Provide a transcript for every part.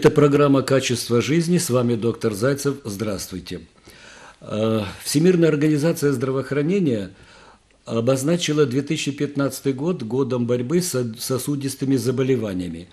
Это программа «Качество жизни». С вами доктор Зайцев. Здравствуйте. Э, Всемирная организация здравоохранения обозначила 2015 год годом борьбы с сосудистыми заболеваниями.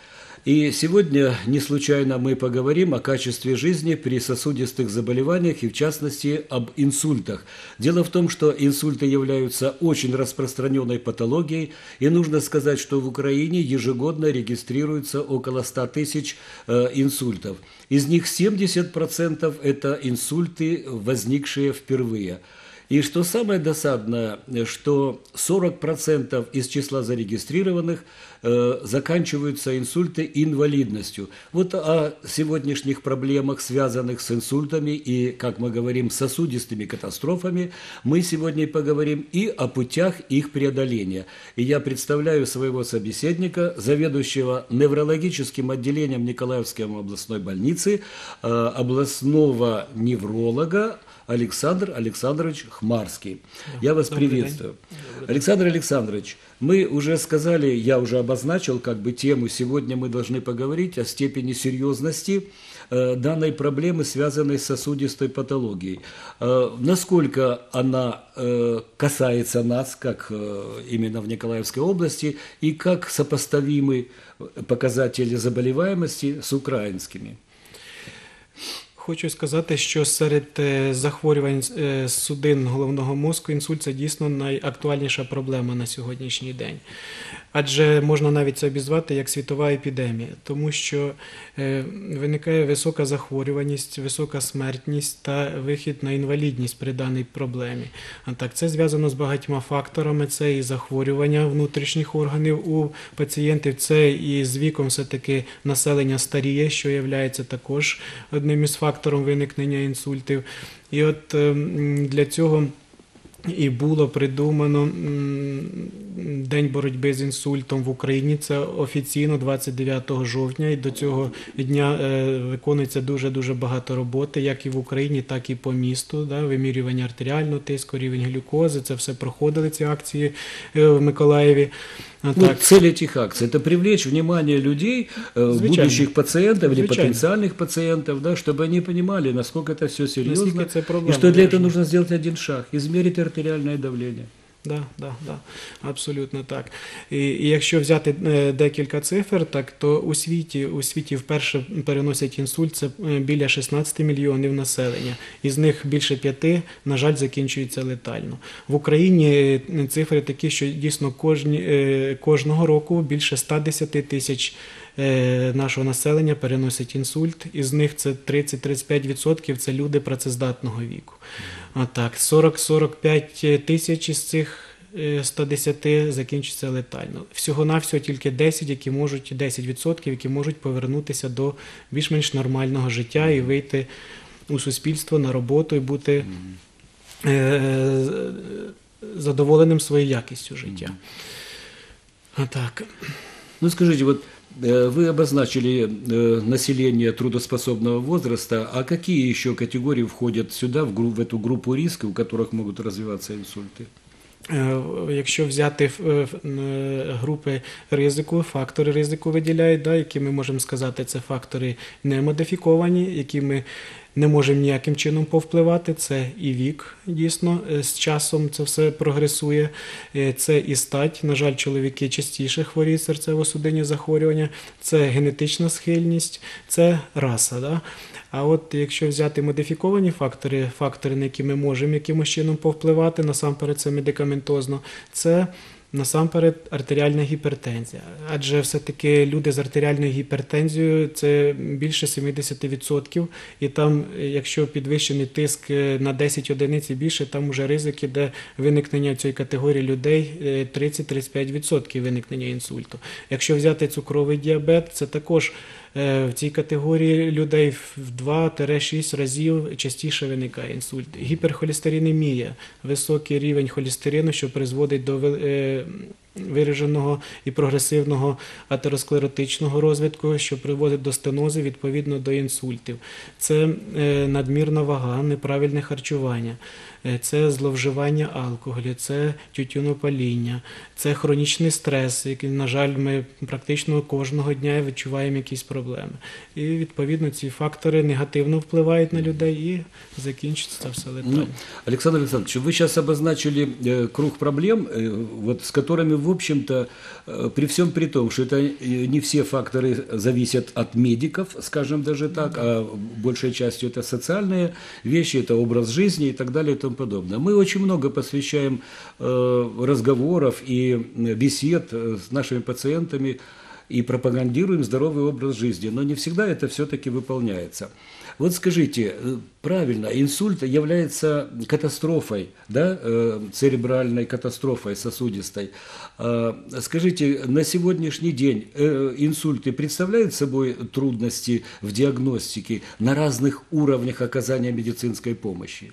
И сегодня не случайно мы поговорим о качестве жизни при сосудистых заболеваниях и в частности об инсультах. Дело в том, что инсульты являются очень распространенной патологией, и нужно сказать, что в Украине ежегодно регистрируется около 100 тысяч э, инсультов. Из них 70% это инсульты, возникшие впервые – и что самое досадное, что 40% из числа зарегистрированных э, заканчиваются инсульты инвалидностью. Вот о сегодняшних проблемах, связанных с инсультами и, как мы говорим, сосудистыми катастрофами, мы сегодня и поговорим и о путях их преодоления. И я представляю своего собеседника, заведующего неврологическим отделением Николаевской областной больницы, э, областного невролога Александр Александрович Хмарский. Я вас Добрый приветствую. День. Александр Александрович, мы уже сказали, я уже обозначил как бы тему, сегодня мы должны поговорить о степени серьезности э, данной проблемы, связанной с сосудистой патологией. Э, насколько она э, касается нас, как именно в Николаевской области, и как сопоставимы показатели заболеваемости с украинскими? Хочу сказати, що серед е, захворювань е, судин головного мозку інсульт це дійсно найактуальніша проблема на сьогоднішній день адже можна навіть це обізвати як світова епідемія, тому що е, виникає висока захворюваність, висока смертність та вихід на інвалідність при даній проблемі. А так, це зв'язано з багатьма факторами. Це і захворювання внутрішніх органів у пацієнтів, це і з віком все-таки населення старіє, що є також одним із факторів виникнення інсультів. І от ем, для цього І було придумано День боротьби з інсультом в Україні. Це офіційно 29 жовтня, і до цього дня е, виконується дуже дуже багато роботи, як і в Україні, так і по місту. Да, Вимірювання артеріального тиску, рівень глюкози. Це все проходили ці акції е, в Миколаєві. Ну, так. Цель этих акций – это привлечь внимание людей, э, Звичайно. будущих пациентов или Звичайно. потенциальных пациентов, да, чтобы они понимали, насколько это все серьезно, и что для этого нужно сделать один шаг – измерить артериальное давление. Да, да, да, абсолютно так. І, і якщо взяти е, декілька цифр, так то у світі у світі вперше переносять інсульт це е, біля 16 мільйонів населення. Із них більше п'яти, на жаль, закінчується летально. В Україні е, цифри такі, що дійсно кожні, кожного року більше 110 тисяч. Нашого населення переносять інсульт, із них це 30-35% це люди працездатного віку. А так, 40-45 тисяч із цих 110 е, закінчиться летально. Всього-навсього тільки 10, які можуть 10%, які можуть повернутися до більш-менш нормального життя і вийти у суспільство на роботу і бути е, задоволеним своєю якістю життя. А так. Ну скажіть, от вы обозначили э, население трудоспособного возраста, а какие еще категории входят сюда, в, в эту группу риска, у которых могут развиваться инсульты? Е, якщо взяти е, групи ризику, фактори ризику виділяють, да, які ми можемо сказати, це фактори не модифіковані, які ми не можемо ніяким чином повпливати. Це і вік, дійсно, е, з часом це все прогресує. Це і стать. На жаль, чоловіки частіше хворіють серцево-судинні захворювання, це генетична схильність, це раса. Да? А от якщо взяти модифіковані фактори, фактори, на які ми можемо якимось чином повпливати, насамперед це медикаментозно, це насамперед артеріальна гіпертензія. Адже все-таки люди з артеріальною гіпертензією це більше 70%. І там, якщо підвищений тиск на 10 одиниць і більше, там вже ризик іде виникнення цієї категорії людей 30-35% виникнення інсульту. Якщо взяти цукровий діабет, це також. Е, в цій категорії людей в 2-6 разів частіше виникає інсульт. Гіперхолістеринемія, високий рівень холестерину, що призводить до um, вираженого і прогресивного атеросклеротичного розвитку, що приводить до стенози, відповідно до інсультів. Це е, надмірна вага, неправильне харчування, е, це зловживання алкоголю, це тютюнопаління, це хронічний стрес, який, на жаль, ми практично кожного дня відчуваємо якісь проблеми. І відповідно ці фактори негативно впливають на людей і закінчиться це все летально. Ну, Александр Александрович, вы сейчас обозначили э, круг проблем, э, вот, с которыми, в общем-то, э, при всем при том, что это э, не все факторы зависят от медиков, скажем даже так, а большей частью это социальные вещи, это образ жизни и так далее и тому подобное. Мы очень много посвящаем э, разговоров и бесед с нашими пациентами и пропагандируем здоровый образ жизни, но не всегда это все-таки выполняется. Вот скажите, э, правильно, инсульт является катастрофой, да, э, церебральной катастрофой сосудистой. А, Скажите, на сегодняшний день э, инсульты представляют собой трудности в диагностике на разных уровнях оказания медицинской помощи?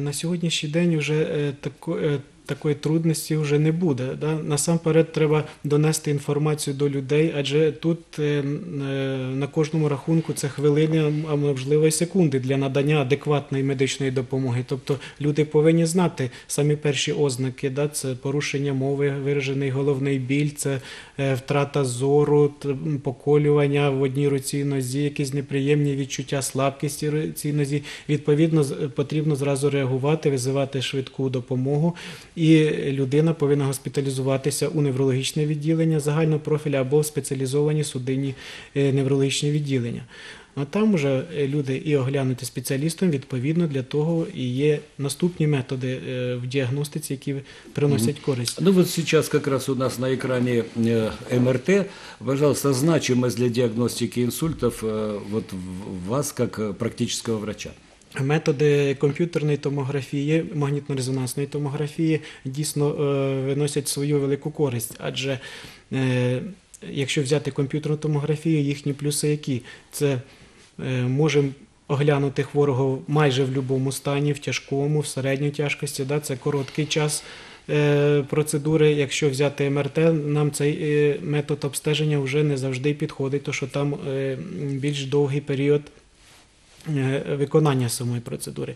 На сьогоднішній день вже е, тако- е, такої трудності вже не буде. Да? Насамперед треба донести інформацію до людей, адже тут е, е, на кожному рахунку це хвилини, а можливо і секунди для надання адекватної медичної допомоги. Тобто люди повинні знати самі перші ознаки, да? це порушення мови, виражений головний біль, це е, втрата зору, поколювання в одній руці нозі, якісь неприємні відчуття слабкості в цій нозі. Відповідно, потрібно зразу реагувати, визивати швидку допомогу, і людина повинна госпіталізуватися у неврологічне відділення загального профіля або в спеціалізовані судинні е, неврологічні відділення. А там вже е, люди і оглянуті спеціалістом, відповідно для того і є наступні методи е, в діагностиці, які приносять користь. Ну вот сейчас как раз у нас на экране э, МРТ. Пожалуйста, значимость для диагностики инсультов э, вот в- вас как э, практического врача. Методи комп'ютерної томографії, магнітно-резонансної томографії дійсно е, виносять свою велику користь, адже е, якщо взяти комп'ютерну томографію, їхні плюси які? Це е, можемо оглянути хворого майже в будь-якому стані, в тяжкому, в середньої тяжкості, да, це короткий час. Процедури, якщо взяти МРТ, нам цей метод обстеження вже не завжди підходить, тому що там більш довгий період виконання самої процедури.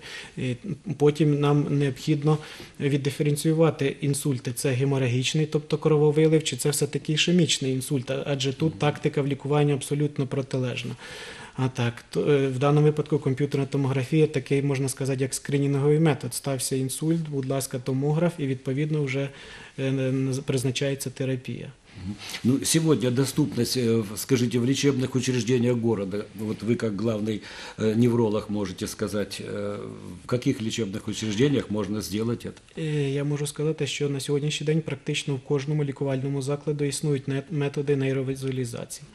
Потім нам необхідно віддиференціювати інсульти. Це геморагічний, тобто крововилив, чи це все-таки ішемічний інсульт, адже тут тактика в лікуванні абсолютно протилежна. А так, то, е, в даному випадку комп'ютерна томографія такий, можна сказати, як скринінговий метод. Стався інсульт, будь ласка, томограф, і відповідно вже е, н- призначається терапія. Ну, сегодня доступность, э, в- скажите, в лечебных учреждениях города, вот вы как главный э, невролог можете сказать, э, в каких лечебных учреждениях можно сделать это? Е, Я можу сказати, що на сьогоднішній день практично в кожному лікувальному закладу існують не- методи нейровізуалізації.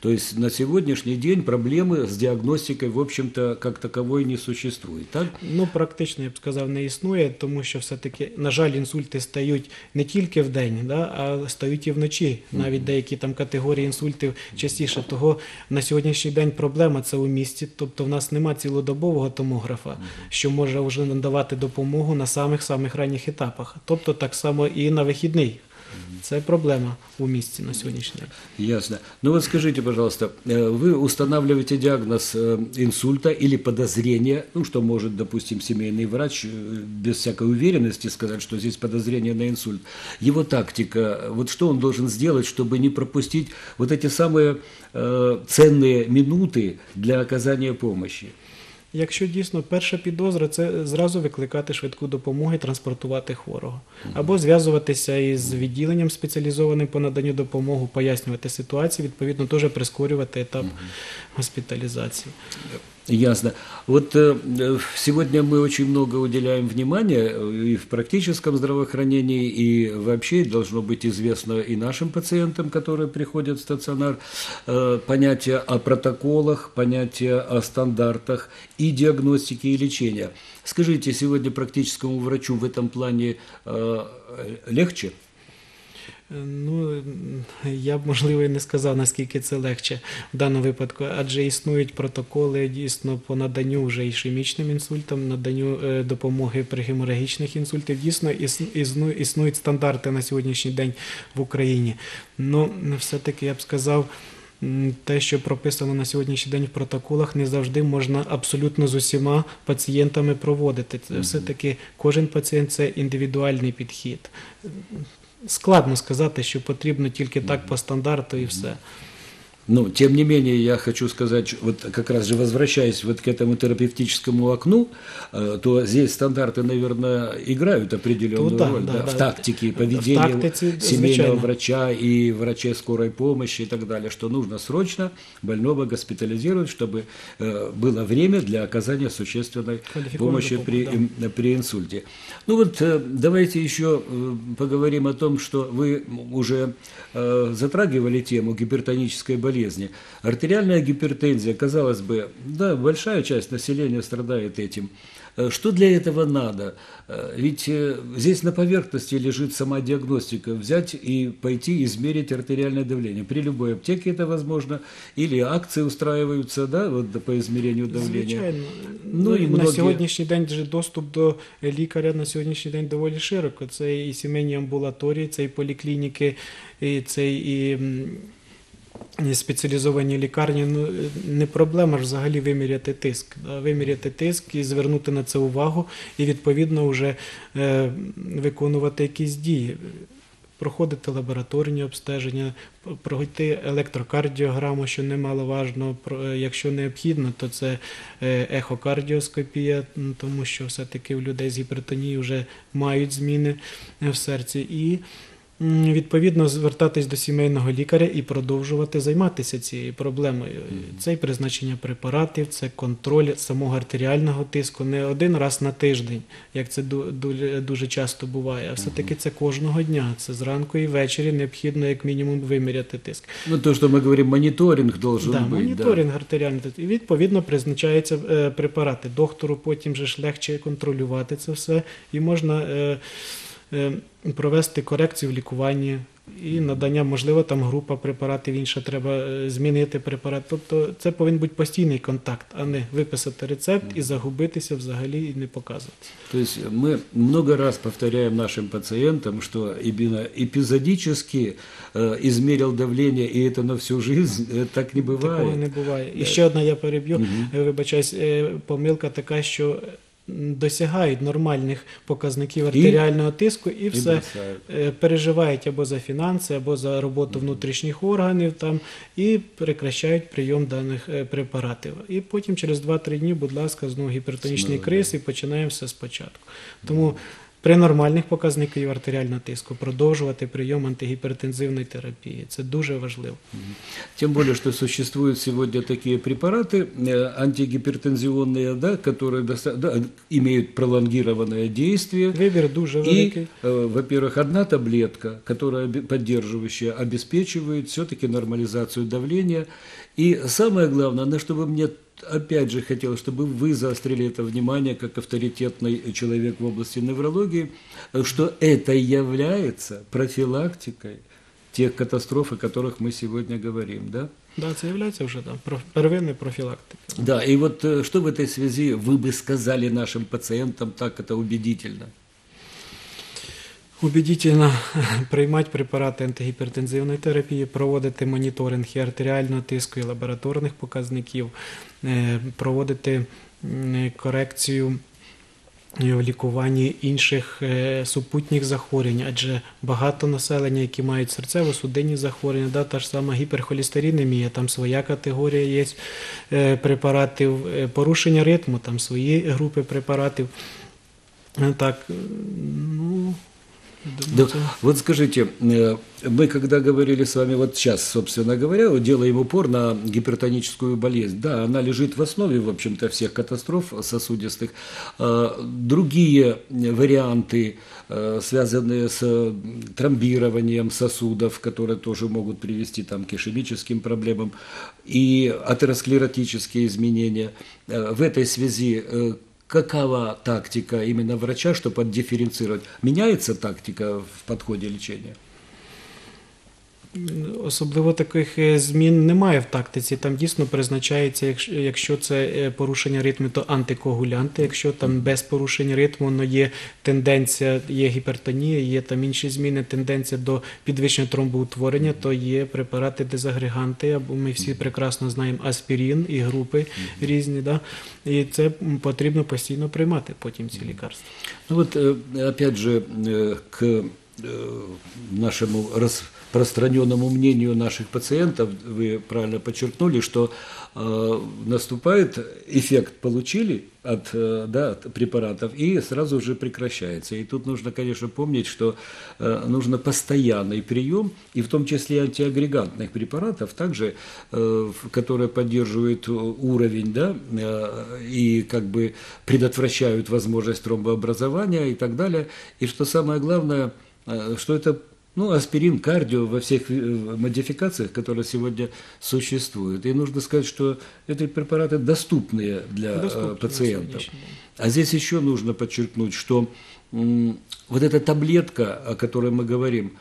То есть на сегодняшний день проблемы с диагностикой, в общем-то, как таковой не существует, так? Ну, практично, я б сказав, не існує, тому що все-таки, на жаль, інсульти стають не тільки в день, да, а стають і вночі. Навіть деякі там категорії інсультів частіше. Того на сьогоднішній день проблема це у місті. Тобто в нас нема цілодобового томографа, що може вже надавати допомогу на самих самих ранніх етапах. Тобто так само і на вихідний. Це проблема у місті на сьогоднішній день. Ясно. Ну вот скажите, пожалуйста, э, вы устанавливаете диагноз э, инсульта или подозрение, ну что может, допустим, семейный врач э, без всякой уверенности сказать, что здесь подозрение на инсульт. Его тактика, вот что он должен сделать, чтобы не пропустить вот эти самые э, ценные минуты для оказания помощи? Якщо дійсно перша підозра, це зразу викликати швидку допомогу і транспортувати хворого. Або зв'язуватися із відділенням спеціалізованим по наданню допомоги, пояснювати ситуацію, відповідно, теж прискорювати етап госпіталізації. Ясно. Вот э, э, сегодня мы очень много уделяем внимания э, и в практическом здравоохранении, и вообще должно быть известно и нашим пациентам, которые приходят в стационар, понятие о протоколах, понятие о стандартах и диагностики, и лечения. Скажите, сегодня практическому врачу в этом плане легче? Ну, я б можливо і не сказав, наскільки це легше в даному випадку, адже існують протоколи дійсно по наданню вже ішемічним інсультам, наданню е, допомоги при геморагічних інсультах. Дійсно існують стандарти на сьогоднішній день в Україні. Ну, все-таки я б сказав. Те, що прописано на сьогоднішній день в протоколах, не завжди можна абсолютно з усіма пацієнтами проводити. Це все-таки кожен пацієнт це індивідуальний підхід. Складно сказати, що потрібно тільки так по стандарту і все. Ну, тем не менее, я хочу сказать, вот как раз же возвращаясь вот к этому терапевтическому окну, э, то здесь стандарты, наверное, играют определенную Ну да, роль да, да, да. в тактике В поведения тактике, семейного звичайно. врача и врачей скорой помощи и так далее, что нужно срочно больного госпитализировать, чтобы э, было время для оказания существенной помощи при, им- при инсульте. Ну вот э, давайте еще поговорим о том, что вы уже затрагивали тему гипертонической болезни Артериальная гипертензия, казалось бы, да, большая часть населения страдает этим. Э, Что для этого надо? Э, Ведь э, здесь на поверхности лежит сама диагностика. Взять и пойти измерить артериальное давление. При любой аптеке это возможно. Или акции устраиваются да, вот, по измерению давления. Звичайно. Ну, Ну, і і на многі- сьогоднішній день же доступ до лікаря на сьогоднішній день доволі широко. Це і сімейні амбулаторії, це і поліклініки, і це і. спеціалізовані лікарні, ну не проблема ж взагалі виміряти тиск. Виміряти тиск і звернути на це увагу, і відповідно вже е, виконувати якісь дії. Проходити лабораторні обстеження, пройти електрокардіограму, що немаловажно. Е, Якщо необхідно, то це е, ехокардіоскопія, тому що все-таки у людей з гіпертонією вже мають зміни е, в серці. І відповідно звертатись до сімейного лікаря і продовжувати займатися цією проблемою. Це і призначення препаратів, це контроль самого артеріального тиску не один раз на тиждень, як це ду- ду- дуже часто буває, а все-таки це кожного дня. Це зранку і ввечері необхідно як мінімум виміряти тиск. Ну, то, что мы говорим, мониторинг должен Да, да. моніторинг артеріальний тиск. І відповідно призначаються е, препарати. Доктору потім же ж легше контролювати це все, і можна е, провести корекцію в лікуванні. І надання, можливо, там група препаратів, інша треба е, змінити препарат. Тобто це повинен бути постійний контакт, а не виписати рецепт і загубитися взагалі і не показувати. То есть мы много раз повторяем нашим пациентам, что именно эпизодически э, измерил давление, и это на всю жизнь, э, так не бывает. Такого не буває. І ще одна я переб'ю. Е, Вибачаюсь, е, помилка така, що м, досягають нормальних показників артеріального тиску і все бросають. е, переживають або за фінанси, або за роботу внутрішніх органів там і прекращають прийом даних е, препаратів. І потім через 2-3 дні, будь ласка, знову гіпертонічний криз і починаємо все спочатку. Тому при нормальних показників артеріального тиску продовжувати прийом антигіпертензивної терапії. Це дуже важливо. Тем более, что существуют сегодня такие препараты э, антигипертензионные, да, которые доста- да, имеют пролонгированное действие. Вибір дуже И, великий. э, во-первых, одна таблетка, которая обе- поддерживающая, обеспечивает все-таки нормализацию давления. И самое главное, на что бы мне опять же хотелось, чтобы вы заострили это внимание, как авторитетный человек в области неврологии, что это является профилактикой тех катастроф, о которых мы сегодня говорим, да? Да, це є вже да, про- первинна профілактика. Да, и вот э, что в этой связи вы бы сказали нашим пациентам так это убедительно? Убедительно приймати препарати антигіпертензивної терапії, проводити моніторинг і артеріального тиску і лабораторних показників, е, проводити корекцію е, в лікуванні інших е, супутніх захворювань, адже багато населення, які мають серцево-судинні захворювання, да, та ж сама гіперхолістеринемія, там своя категорія є препаратів, порушення ритму, там свої групи препаратів. Так, ну, Да, вот скажите, э, мы когда говорили с вами, вот сейчас, собственно говоря, вот делаем упор на гипертоническую болезнь. Да, она лежит в основе, в общем-то, всех катастроф сосудистых. А, Другие варианты, э, связанные с м, тромбированием сосудов, которые тоже могут привести там, к ишемическим проблемам, и атеросклеротические изменения. Э, В этой связи э, Какова тактика именно врача, чтобы отдифференцировать? Меняется тактика в подходе лечения? Особливо таких е, змін немає в тактиці. Там дійсно призначається, якщо- якщо це е, порушення ритму, то антикоагулянти. Якщо там без порушення ритму, но є тенденція, є гіпертонія, є там інші зміни, тенденція до підвищення тромбоутворення, то є препарати дезагреганти, або ми всі прекрасно знаємо аспірин і групи різні. Да? І це м, потрібно постійно приймати потім ці лікарства. Ну вот, э, опять же, э, к э, нашему распространенному мнению наших пациентов, вы правильно подчеркнули, что э, наступает, эффект получили от, э, да, от препаратов и сразу же прекращается. И тут нужно, конечно, помнить, что э, нужно постоянный прием, и в том числе антиагрегантных препаратов, также, э, которые поддерживают э, уровень, да, э, и как бы предотвращают возможность тромбообразования и так далее. И что самое главное, э, что это ну, аспирин, кардио во всех э, модификациях, которые сегодня существуют. И нужно сказать, что эти препараты доступные для э, Доступны на пациентов. А здесь еще нужно подчеркнуть, что вот эта таблетка, о которой мы говорим,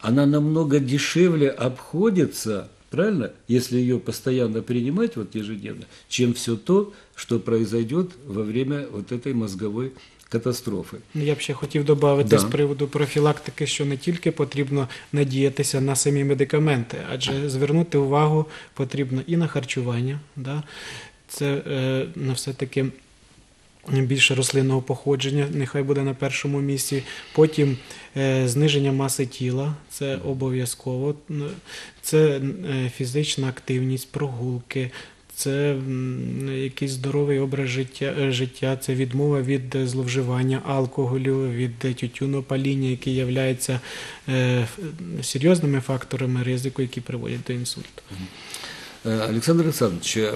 она намного дешевле обходится, правильно, если ее постоянно принимать вот ежедневно, чем все то, что произойдет во время вот этой мозговой катастрофы. Ну, Я б ще хотів додати Да. з приводу профілактики, що не тільки потрібно надіятися на самі медикаменти, адже звернути увагу потрібно і на харчування. Да? Це е, на все-таки більше рослинного походження, нехай буде на першому місці. Потім е, зниження маси тіла, це обов'язково. Це е, фізична активність, прогулки Це м, якийсь здоровий образ життя, е, життя, це відмова від е, зловживання алкоголю, від е, тютюнопаління, які являються е, ф- серйозними факторами ризику, які приводять до інсульту. Э, Александр Александрович, э,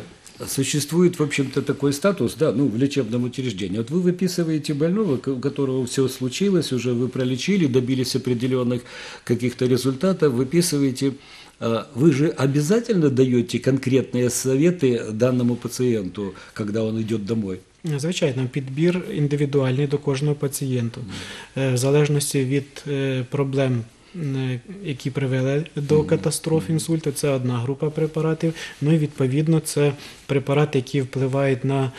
существует, в общем-то, такой статус, да, ну, в лечебном учреждении. Вот вы выписываете больного, к- у которого все случилось, уже вы пролечили, добились определенных каких-то результатов, выписываете. А Вы же обязательно даете конкретные советы данному пациенту, когда он идет домой? Звичайно, підбір індивідуальний до кожного пацієнту, Е, в залежності від е, проблем. е, Які привели до катастроф інсульту, це одна група препаратів. Ну і відповідно це препарати, які впливають на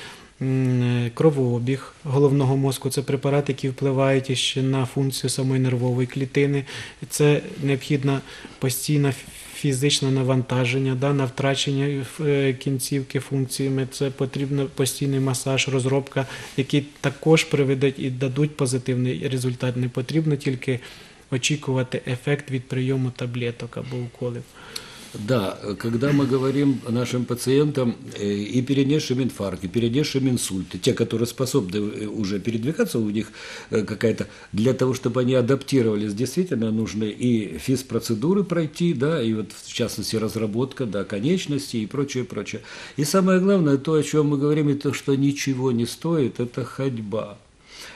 м, е, кровообіг головного мозку. Це препарати, які впливають іще на функцію самої нервової клітини. Це необхідна постійна фізичне навантаження, да, на втрачення е, кінцівки функціями. Це потрібно постійний масаж, розробка, які також приведуть і дадуть позитивний результат. Не потрібно тільки очікувати ефект від прийому таблеток або уколів. Да, когда мы говорим нашим пациентам э, и перенесшим инфаркт, и перенесшим инсульты, те, которые способны э, уже передвигаться, у них э, какая-то, для того, чтобы они адаптировались, действительно нужно и физпроцедуры пройти, да, и вот в частности разработка, да, конечностей и прочее, прочее. И самое главное, то, о чем мы говорим, и то, что ничего не стоит, это ходьба.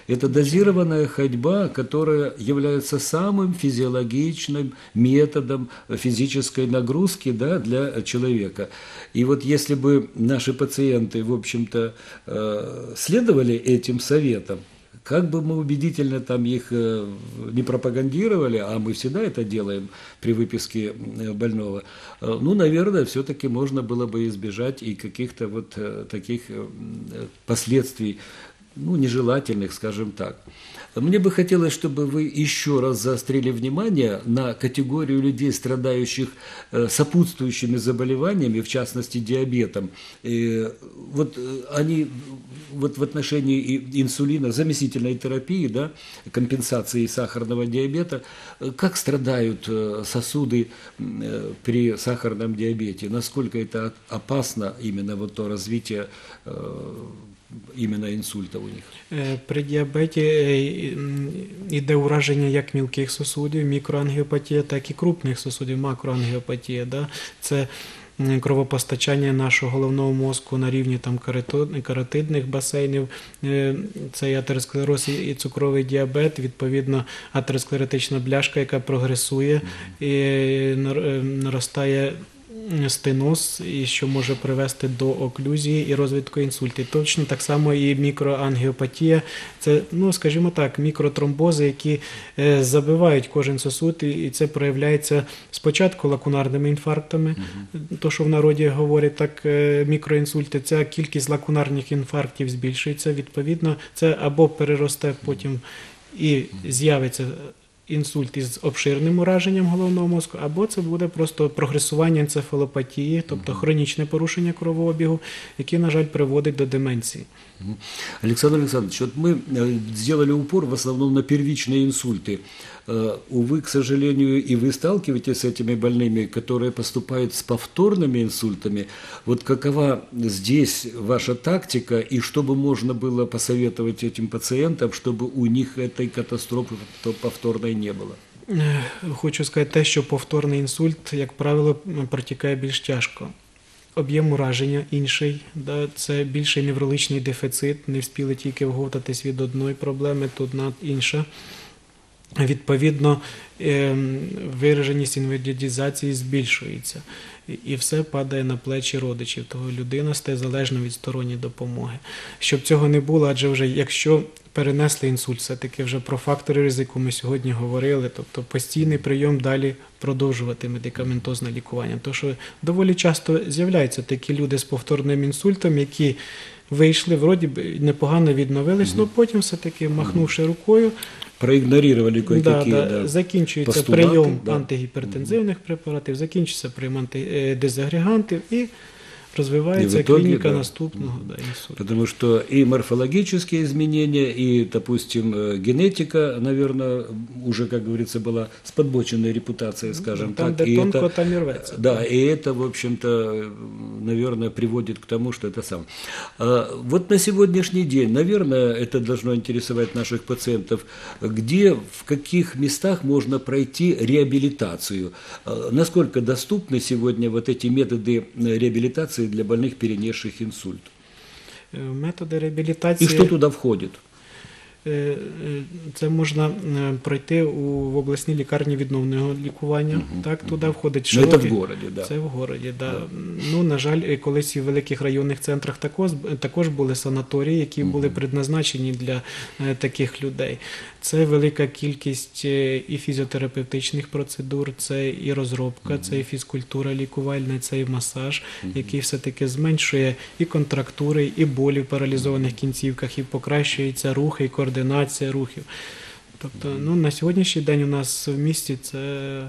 Это дозированная ходьба, которая является самым физиологичным методом физической нагрузки да, для человека. И вот если бы наши пациенты, в общем-то, э, следовали этим советам, как бы мы убедительно там их э, не пропагандировали, а мы всегда это делаем при выписке больного, э, ну, наверное, все-таки можно было бы избежать и каких-то вот таких последствий, ну, нежелательных, скажем так. Мне бы хотелось, чтобы вы еще раз заострили внимание на категорию людей, страдающих э, сопутствующими заболеваниями, в частности диабетом. И вот э, они вот в отношении инсулина, заместительной терапии, да, компенсации сахарного диабета, э, как страдают сосуды при сахарном диабете, насколько это опасно именно вот то развитие именно инсульта у них. Е, При діабеті е, м, іде ураження як мілких сосудів, мікроангіопатія, так і крупних сосудів, макроангіопатія. Да? Це кровопостачання нашого головного мозку на рівні там каротидних басейнів, Е, це і атеросклероз і цукровий діабет, відповідно атеросклеротична бляшка, яка прогресує і е, наростає стеноз, і що може привести до оклюзії і розвитку інсульту. Точно так само і мікроангіопатія. Це, ну скажімо так, мікротромбози, які е, забивають кожен сосуд, і- це проявляється спочатку лакунарними інфарктами, то що в народі говорять так, е, мікроінсульти. Ця кількість лакунарних інфарктів збільшується. Відповідно, це або переросте потім і з'явиться інсульт із обширним ураженням головного мозку, або це буде просто прогресування енцефалопатії, тобто хронічне порушення кровообігу, яке, на жаль, приводить до деменції. Мгм. Александр Александрович, вот мы э, сделали упор в основном на первичные инсульты. Э, Увы, к сожалению, и вы сталкиваетесь с этими больными, которые поступают с повторными инсультами. Вот какова здесь ваша тактика и что бы можно было посоветовать этим пациентам, чтобы у них этой катастрофы повторной не было? Е, Хочу сказати те, що повторний інсульт, як правило, м, протікає більш тяжко. Об'єм ураження інший, да, це більший неврологічний дефіцит, не вспіли тільки вговтатись від одної проблеми, тут над інша. Відповідно, ем, вираженість інвалідізації збільшується. І- все падає на плечі родичів. Того людина стає залежна від сторонньої допомоги. Щоб цього не було, адже вже якщо перенесли інсульт, все-таки вже про фактори ризику ми сьогодні говорили, тобто постійний прийом далі продовжувати медикаментозне лікування. Тому що доволі часто з'являються такі люди з повторним інсультом, які вийшли, вроді непогано відновились, але потім все-таки махнувши рукою, Проигнорировали Да, кое-какие да, да, закінчується постулати, прийом да. антигіпертензивних препаратів, закінчується прийом антидезагрегантів і розвивається І в итоге, клініка да. наступного да, інсульту. Потому что и морфологические изменения, и, допустим, э, генетика, наверное, уже, как говорится, была с подбоченной репутацией, скажем Там, так. де и тонко, это, там і рветься. да, и это, в общем-то, э, наверное, приводит к тому, что это сам. А, Вот на сегодняшний день, наверное, это должно интересовать наших пациентов, где, в каких местах можно пройти реабилитацию. А, Насколько доступны сегодня вот эти методы э, реабилитации для больных, перенесших инсульт? Е, Методи И реабілітації. что туда входит? Е, е, Це можна е, пройти у в обласній лікарні відновного лікування. Так, туди входить Ну, это в городе, да. Це в городі, да. Ну, на жаль, колись і в великих районних центрах також, також були санаторії, які були предназначені для таких людей. Це велика кількість і фізіотерапевтичних процедур, це і розробка, це і фізкультура лікувальна, це і масаж, який все-таки зменшує і контрактури, і болі в паралізованих кінцівках, і покращується рух, і координація рухів. Тобто, ну, на сьогоднішній день у нас в місті це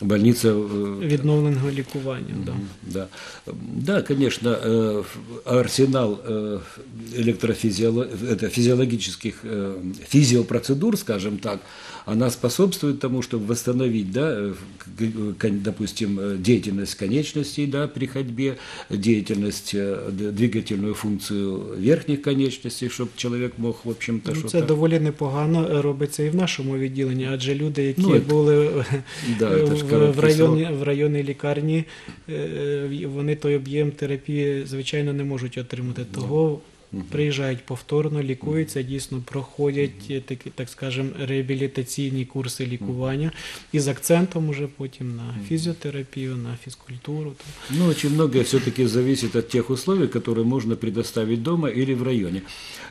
Больница... э, відновленого лікування. Да. Да. да, конечно, э, арсенал э, электрофизиоло... это физиологических э, физиопроцедур, скажем так, она способствует тому, чтобы восстановить, да, э, к- кон- допустим, э, деятельность конечностей да, при ходьбе, деятельность, э, д- двигательную функцию верхних конечностей, чтобы человек мог, в общем-то, Ну, что-то... це доволі непогано е, робиться і в нашому відділенні, адже люди, які Ну, це- були е, Да, е, це ж в, в, районі, в районній лікарні, е, вони той об'єм терапії, звичайно, не можуть отримати. Того приїжджають повторно, лікуються, дійсно проходять е, такі, так скажемо, реабілітаційні курси лікування і з акцентом уже потім на фізіотерапію, на фізкультуру. Ну, очень многое все-таки зависит от тех условий, которые можно предоставить дома или в районе.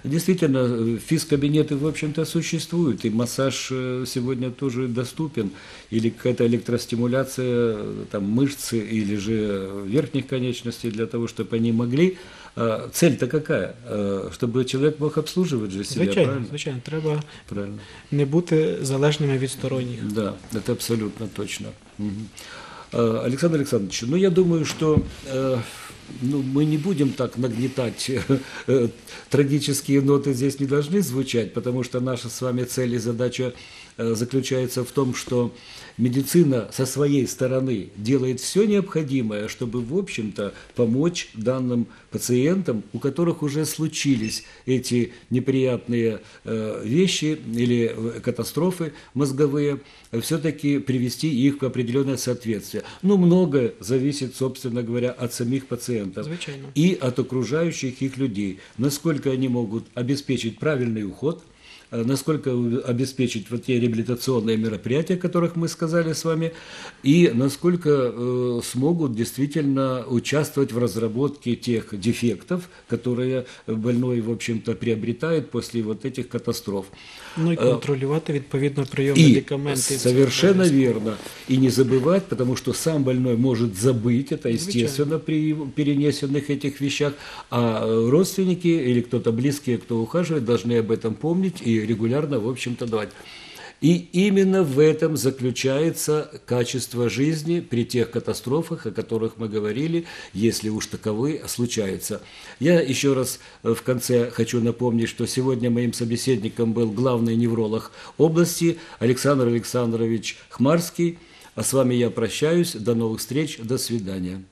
Действительно, э, физкабинеты, в общем-то, существуют, и массаж э, сегодня тоже доступен, или какая-то электростимуляция э, там, мышц или же верхних конечностей для того, чтобы они могли. А Цель-то какая? Э, Чтобы человек мог обслуживать же себя, Звичайно, правильно? звичайно, треба Правильно. не бути залежними від сторонніх. Да, это абсолютно точно. Мгм. Э, Александр Александрович, ну я думаю, что э, ну, мы не будем так нагнетать, э, трагические ноты здесь не должны звучать, потому что наша с вами цель и задача э, заключается в том, что медицина со своей стороны делает все необходимое, чтобы, в общем-то, помочь данным пациентам, у которых уже случились эти неприятные э, вещи или э, катастрофы мозговые, все-таки привести их в определенное соответствие. Но многое зависит, собственно говоря, от самих пациентов Звичайно. и от окружающих их людей, насколько они могут обеспечить правильный уход, насколько обеспечить вот те реабилитационные мероприятия, о которых мы сказали с вами, и насколько э, смогут действительно участвовать в разработке тех дефектов, которые больной, в общем-то, приобретает после вот этих катастроф. Ну і контролювати відповідно прийом И медикаментів. совершенно верно. И не забывать, потому что сам больной может забыть это, естественно, при перенесенных этих вещах, а родственники или кто-то близкие, кто ухаживает, должны об этом помнить и регулярно, в общем-то, давать. И именно в этом заключается качество жизни при тех катастрофах, о которых мы говорили, если уж таковые случаются. Я еще раз э, в конце хочу напомнить, что сегодня моим собеседником был главный невролог области Александр Александрович Хмарский. А с вами я прощаюсь. До новых встреч. До свидания.